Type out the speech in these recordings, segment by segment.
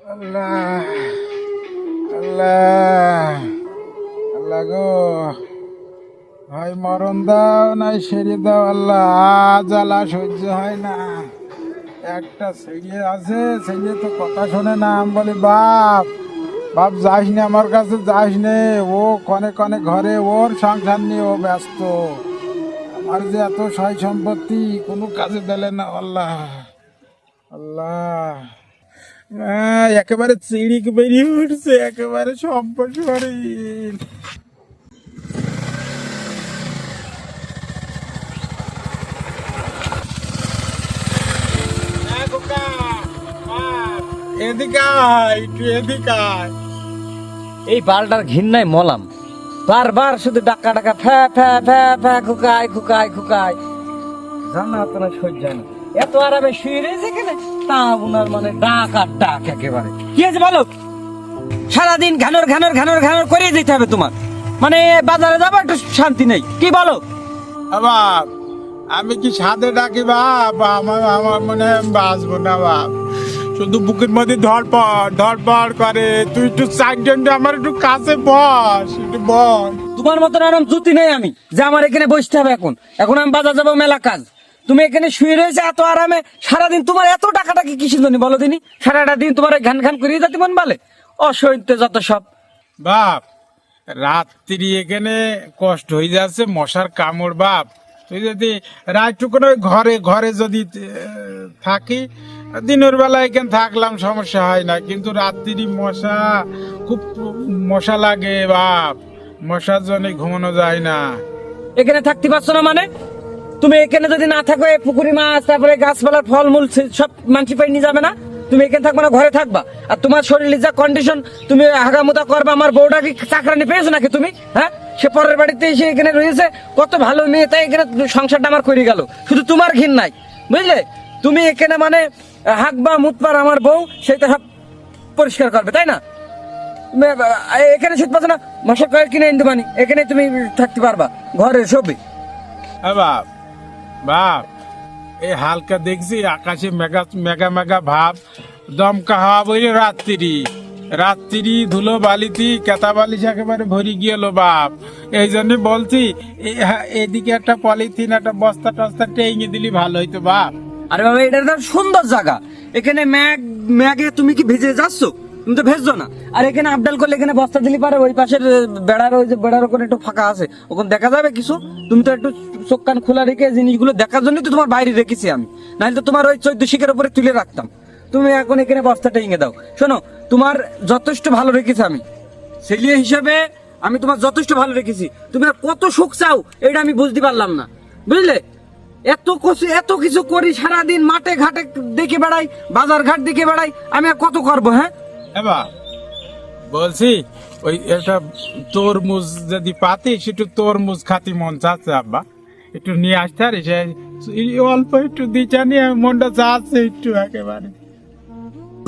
আল্লাহ আল্লাহ আল্লাহ গো। হয় মরণ দাও, নাই সেরে দাও, আল্লাহ। জ্বালা সহ্য হয় না। একটা ছেলে আছে, ছেলে তো কথা শোনে না। আমি বলি, বাপ বাপ, যাস নে, আমার কাছে যাস নে। ও কনে কনে ঘরে, ওর সংসার নিয়ে ও ব্যস্ত। আমার যে এত সয় সম্পত্তি, কোনো কাজে দিলে না, আল্লাহ আল্লাহ। একেবারে চিড়িক বেরিয়ে উঠছে, একেবারে এদিকে এই বালটার ঘিন্নায় মলাম। বারবার শুধু ডাকা ডাকা ফ্যা ফ্যা ফ্যা ফ্যা খুকাই খুকাই খুকাই জানা না সহ্য হয় না। এত আরামে শুয়ে রয়েছে এখানে? উনার মানে ডাক আর ডাক একেবারে। কি আছে বলো? সারাদিন ঘানর ঘানর ঘানর ঘানর করে যেতে হবে তোমার। মানে বাজারে যাব একটু শান্তি নেই। কি বলো? বাপ আমি কি সাদে ডাকি বাপ? আমার আমার মনে বাঁচবো না বাপ। শুধু বুকের মধ্যে ধরপড় ধরপড় করে। তুই একটু চারজনটা আমার একটু কাছে বস একটু বস। তোমার মতন আরাম জুতি নেই আমি যে আমার এখানে বসতে হবে এখন। এখন আমি বাজার যাব মেলা কাজ। তুমি এখানে শুয়ে রয়েছে এত আরামে সারাদিন তোমার এত টাকাটা কি কিসের জন্য বলো দিনি? সারাটা দিন তোমার ঘান ঘান করিয়ে যাতে মন বলে। অসহ্য যত সব। বাপ রাত্রি এখানে কষ্ট হয়ে যাচ্ছে মশার কামড় বাপ। তুই যদি রাতটুকুন ঘরে ঘরে যদি থাকি দিনের বেলা এখানে থাকলাম সমস্যা হয় না। কিন্তু রাত্রি মশা খুব মশা লাগে বাপ। মশার জন্য ঘুমানো যায় না। এখানে থাকতে পারছ না মানে? তুমি এখানে যদি না থাকো পুকুরি মাছ, তারপরে গাছপালার ফলমূল সব মানসি পাই নিয়ে যাবে না? তুমি এখানে থাকবে না, ঘরে থাকবা। আর তোমার শরীরের যা কন্ডিশন তুমি হাগামুতা করবা, আমার বউটা কি চাকরানি পেয়েছ নাকি তুমি? হ্যাঁ? সে পরের বাড়িতে এসে এখানে রয়েছে, কত ভালো মেয়ে, তাই এখানে সংসারটা আমার করে গেল। শুধু তোমার ঘিন নাই, বুঝলে? তুমি এখানে মানে হাঁকবা, মুতবার আমার বউ সেটা সব পরিষ্কার করবে, তাই না? এখানে শীত পাচ্ছে না, মশা কয়েক কিনে এখানে তুমি থাকতে পারবা ঘরে সবই। বাপ, এই হালকা দেখছি আকাশে মেগা মেগা মেগা ভাব। দমকা হাওয়া বইলে রাত্রি। রাত্রি ধুলো বালিতি কেতা বালিশ একেবারে ভরি গেল বাপ। এই জন্য বলছি এদিকে একটা পলিথিন, একটা বস্তা টস্তা টেঙে দিলি ভালো হইতো বাপ। আরে বাবা এটা সুন্দর জায়গা। এখানে ম্যাগ ম্যাগে তুমি কি ভিজে যাচ্ছ? তুমি তো ভেজছো না। আর এখানে আপডাল করলে এখানে বস্তা দিলি পারে, ওই পাশের বেড়ার ওই যে বেড়ার ওখানে একটু ফাঁকা আছে। ওখানে দেখা যাবে কিছু? তুমি তো একটু চোখ কান খোলা রেখে জিনিসগুলো দেখার জন্যই তো তোমার বাইরে রেখেছি আমি। নাহলে তো তোমার ওই চৈদ্দ শিখের উপরে তুলে রাখতাম। তুমি এখন এখানে বস্তাটা ইঙে দাও। শোনো, তোমার যথেষ্ট ভালো রেখেছি আমি। ছেলে হিসাবে আমি তোমার যথেষ্ট ভালো রেখেছি। তুমি আর কত সুখ চাও, এটা আমি বুঝতে পারলাম না। বুঝলে? এত কিছু এত কিছু করি, সারাদিন মাঠে ঘাটে দেখে বেড়াই, বাজার ঘাট দেখে বেড়াই, আমি আর কত করব হ্যাঁ? হ্যাঁ বাপ বলছি, ওই একটা তরমুজ যদি পাতি সেটু তরমুজ খাতি মন চাচ্ছে, আব্বা। একটু নিয়ে আসতে আর অল্প একটু দিচা নিয়ে, মনটা চাচ্ছে একটু একেবারে।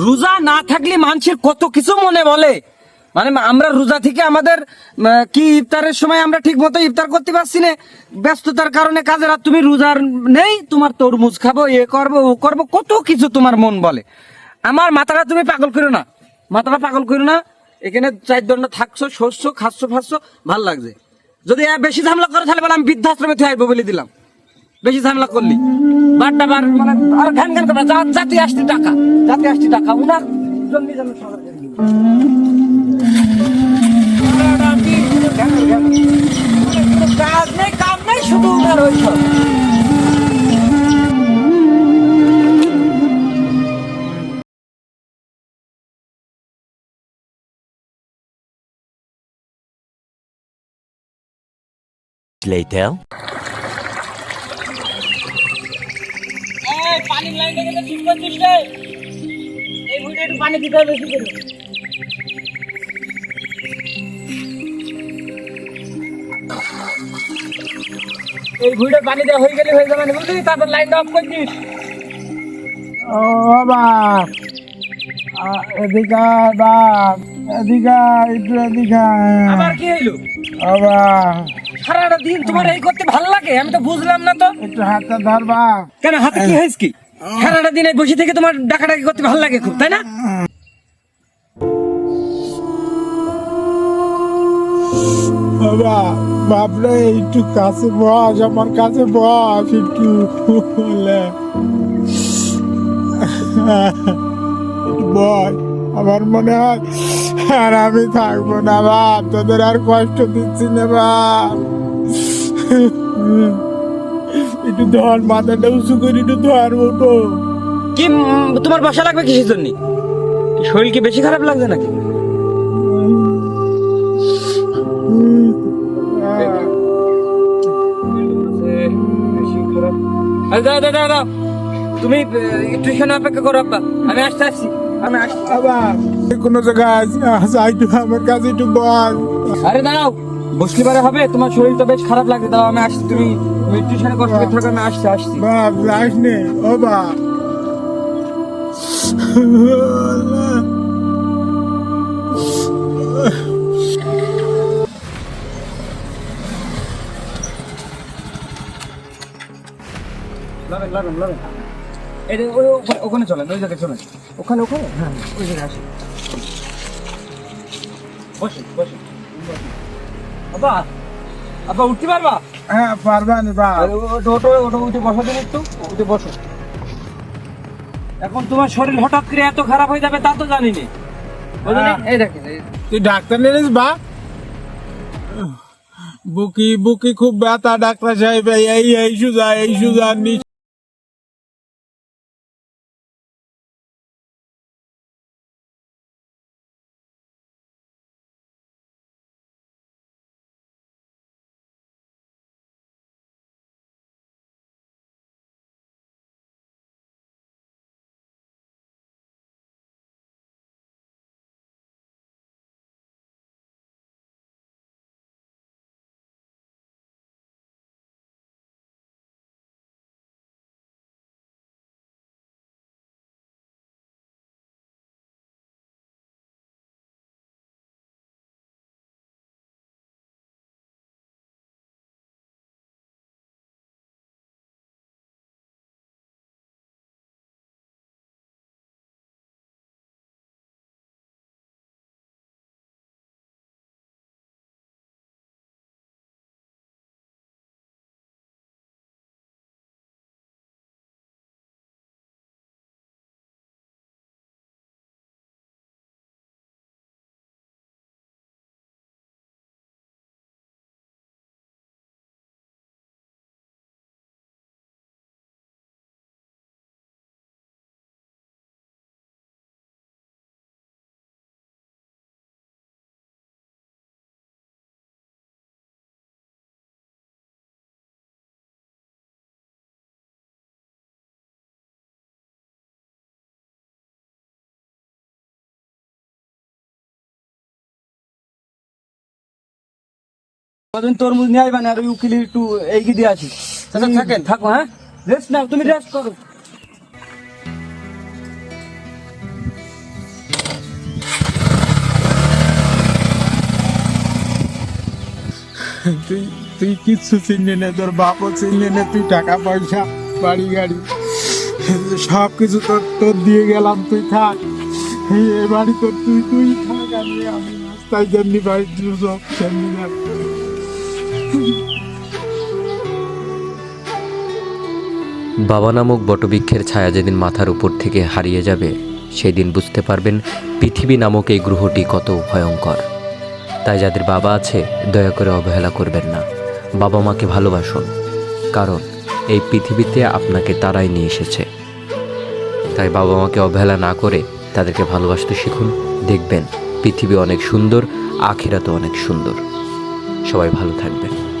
রোজা না থাকলে মানুষের কত কিছু মনে বলে? মানে আমরা রোজা থেকে আমাদের কি ইফতারের সময় আমরা ঠিক মতো ইফতার করতে পারছি না? ব্যস্ততার কারণে কাজের আর তুমি রোজার নেই, তোমার তরমুজ খাব, এ করব, ও করব, কত কিছু তোমার মন বলে। আমার মাথাটা তুমি পাগল করো না। মাথাটা পাগল করো না, এখানে চার দণ্ড থাকছো শস্য খাচ্ছ, ফাচ্ছ, ভালো লাগছে। যদি বেশি ঝামেলা করে তাহলে বলে আমি বৃদ্ধাশ্রমে থেকে আসব বলে দিলাম। বেশি ঝামেলা করলি। বারটা বার মানে আর ঘ্যান ঘ্যান জাতি টাকা, জাতি আসছি টাকা, উনার কাজ নেই কাম নেই, শুধু উনার ওই সব। Later. পানির লাইনটা কিন্তু ঠিক করছিস রে। এই একটু পানি দিতে হবে বেশি করে। এই ভুঁইটা পানি দেওয়া হয়ে গেলে হয়ে যাবে না বুঝলি? তারপর লাইনটা অফ করছিস ও বাপ আ- এদিকে আয় বাপ। এদিকে আয়, একটু এদিকে আবার কি হইল? ও বাপ। সারাটা দিন তোমার এই করতে ভালো লাগে? আমি তো বুঝলাম না তো। একটু হাতটা ধরবা কেন হাতে কি হয়েছে কি? সারাটা দিন এই বসে থেকে তোমার ডাকাডাকি করতে ভালো লাগে খুব তাই না? বাবা বাপরে একটু কাছে বস আমার কাছে বস একটু বস আমার মনে হয় আর আমি থাকব না বাপ তোদের আর কষ্ট দিচ্ছি না বাপ একটু ধর মাথাটা উঁচু করে একটু ধর ওঠো কি তোমার বাসা লাগবে কিসের জন্য? শরীর কি বেশি খারাপ লাগছে নাকি? তুমি একটু এখানে অপেক্ষা করো আব্বা। আমি আসতে আসছি। আমি আসছি আবার কোনো জায়গায় একটু আমার কাছে একটু বল। আরে দাঁড়াও বসলে পারে হবে তোমার শরীর তো বেশ খারাপ লাগছে দাও আমি আসছি তুমি একটু এখানে কষ্ট করে থাকো আমি আসছি আসছি। বাপ লাশ ও বাপ লাগান লাগান এই ওই ওখানে- চলেন ওই জায়গায় চলেন। ওখানে ওখানে? হ্যাঁ ওই জায়গায় আসেন। বসেন বসেন। আব্বা আব্বা উঠতে পারবা? হ্যাঁ উঠে বসো দিন একটু উঠে বসো। এখন তোমার শরীর হঠাৎ করে এত খারাপ হয়ে যাবে তা তো জানি নি? হ্যাঁ। এই দেখেন তুই ডাক্তার নিলিস বাপ বুকি বুকি খুব ব্যথা ডাক্তার সাহেব এই এই এই সুজা এই সুজা নি কদিন তরমুজ নিয়ে আইবা না আর উকিলি একটু এগিয়ে দিয়ে আসি আচ্ছা থাকেন। থাকো হ্যাঁ? রেস্ট নাও তুমি রেস্ট করো। তুই তুই কিচ্ছু চিনলি না তোর বাপও চিনলি না তুই টাকা পয়সা বাড়ি গাড়ি সব কিছু তোর তোর দিয়ে গেলাম তুই থাক। এই এ বাড়ি তোর তুই তুই থাক আমি আমি রাস্তায় যেমনি বাড়ি সব সেমনি যাক। বাবা নামক বটবৃক্ষের ছায়া যেদিন মাথার উপর থেকে হারিয়ে যাবে, সেদিন বুঝতে পারবেন পৃথিবী নামক এই গ্রহটি কত ভয়ঙ্কর। তাই যাদের বাবা আছে, দয়া করে অবহেলা করবেন না। বাবা মাকে ভালোবাসুন, কারণ এই পৃথিবীতে আপনাকে তারাই নিয়ে এসেছে। তাই বাবা মাকে অবহেলা না করে তাদেরকে ভালোবাসতে শিখুন। দেখবেন, পৃথিবী অনেক সুন্দর, আখিরাতও অনেক সুন্দর। সবাই ভালো থাকবেন।